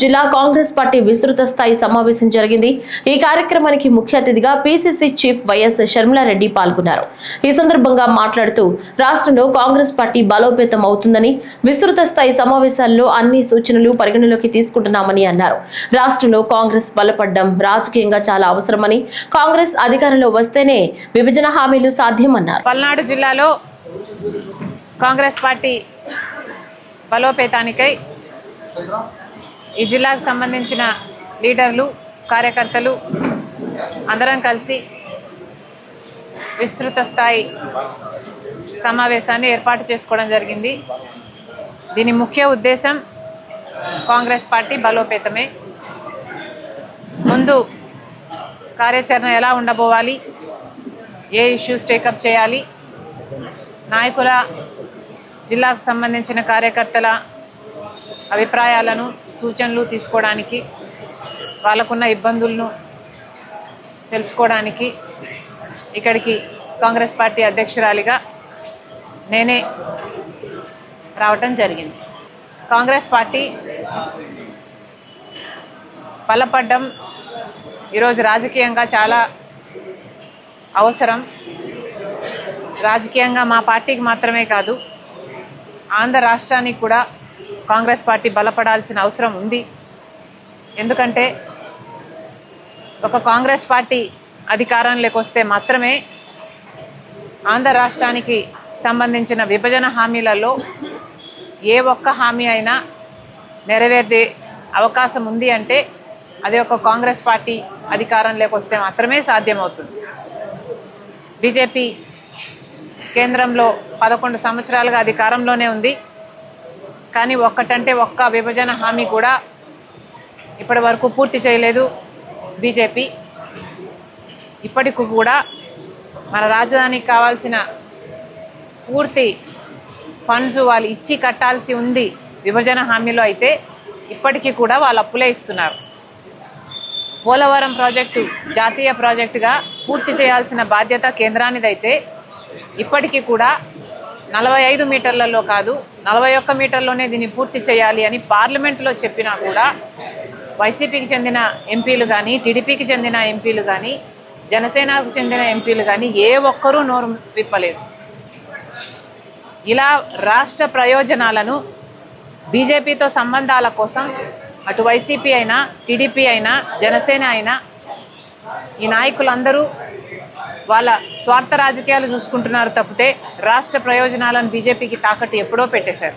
జిల్లా కాంగ్రెస్ పార్టీ విస్తృత స్థాయి సమావేశం జరిగింది. ఈ కార్యక్రమానికి ముఖ్య అతిథిగా పిసిసి చీఫ్ వైఎస్ షర్మిలారెడ్డి పాల్గొన్నారు. ఈ సందర్భంగా మాట్లాడుతూ రాష్ట్రంలో కాంగ్రెస్ పార్టీ బలోపేతం అవుతుందని విస్తృత స్థాయి సమావేశాల్లో అన్ని సూచనలు పరిగణలోకి తీసుకుంటున్నామని అన్నారు. రాష్ట్రంలో కాంగ్రెస్ బలపడడం రాజకీయంగా చాలా అవసరమని కాంగ్రెస్ అధికారంలో వస్తేనే విభజన హామీలు సాధ్యమన్నారు. పల్నాడు జిల్లాలో కాంగ్రెస్ పార్టీ బలోపేతానికై ఈ జిల్లాకు సంబంధించిన లీడర్లు కార్యకర్తలు అందరం కలిసి విస్తృత స్థాయి సమావేశాన్ని ఏర్పాటు చేసుకోవడం జరిగింది. దీని ముఖ్య ఉద్దేశం కాంగ్రెస్ పార్టీ బలోపేతమే. ముందు కార్యాచరణ ఎలా ఉండబోవాలి ఏ ఇష్యూస్ టేకప్ చేయాలి నాయకుల జిల్లాకు సంబంధించిన కార్యకర్తల అభిప్రాయాలను సూచనలు తీసుకోవడానికి వాళ్ళకున్న ఇబ్బందులను తెలుసుకోవడానికి ఇక్కడికి కాంగ్రెస్ పార్టీ అధ్యక్షురాలిగా నేనే రావటం జరిగింది. కాంగ్రెస్ పార్టీ బలపడ్డం ఈరోజు రాజకీయంగా చాలా అవసరం. రాజకీయంగా మా పార్టీకి మాత్రమే కాదు ఆంధ్ర రాష్ట్రానికి కూడా కాంగ్రెస్ పార్టీ బలపడాల్సిన అవసరం ఉంది. ఎందుకంటే ఒక కాంగ్రెస్ పార్టీ అధికారంలోకి వస్తే మాత్రమే ఆంధ్ర రాష్ట్రానికి సంబంధించిన విభజన హామీలలో ఏ ఒక్క హామీ అయినా నెరవేరే అవకాశం ఉంది అంటే అది ఒక కాంగ్రెస్ పార్టీ అధికారంలోకి వస్తే మాత్రమే సాధ్యమవుతుంది. బీజేపీ కేంద్రంలో పదకొండు సంవత్సరాలుగా అధికారంలోనే ఉంది. కానీ ఒక్కటంటే ఒక్క విభజన హామీ కూడా ఇప్పటి వరకు పూర్తి చేయలేదు బీజేపీ. ఇప్పటికి కూడా మన రాజధానికి కావాల్సిన పూర్తి ఫండ్స్ వాళ్ళు ఇచ్చి కట్టాల్సి ఉంది విభజన హామీలో అయితే ఇప్పటికీ కూడా వాళ్ళు అప్పులే ఇస్తున్నారు. పోలవరం ప్రాజెక్టు జాతీయ ప్రాజెక్టుగా పూర్తి చేయాల్సిన బాధ్యత కేంద్రానిదైతే ఇప్పటికీ కూడా నలభై ఐదు మీటర్లలో కాదు నలభై ఒక్క మీటర్లోనే దీన్ని పూర్తి చేయాలి అని పార్లమెంట్లో చెప్పినా కూడా వైసీపీకి చెందిన ఎంపీలు కానీ టీడీపీకి చెందిన ఎంపీలు కానీ జనసేనకు చెందిన ఎంపీలు కానీ ఏ ఒక్కరూ నోరు విప్పలేదు. ఇలా రాష్ట్ర ప్రయోజనాలను బీజేపీతో సంబంధాల కోసం అటు వైసీపీ అయినా టీడీపీ అయినా జనసేన అయినా ఈ నాయకులందరూ వాళ్ళ స్వార్థ రాజకీయాలు చూసుకుంటున్నారు తప్పితే రాష్ట్ర ప్రయోజనాలను బీజేపీకి తాకట్టు ఎప్పుడో పెట్టేశారు.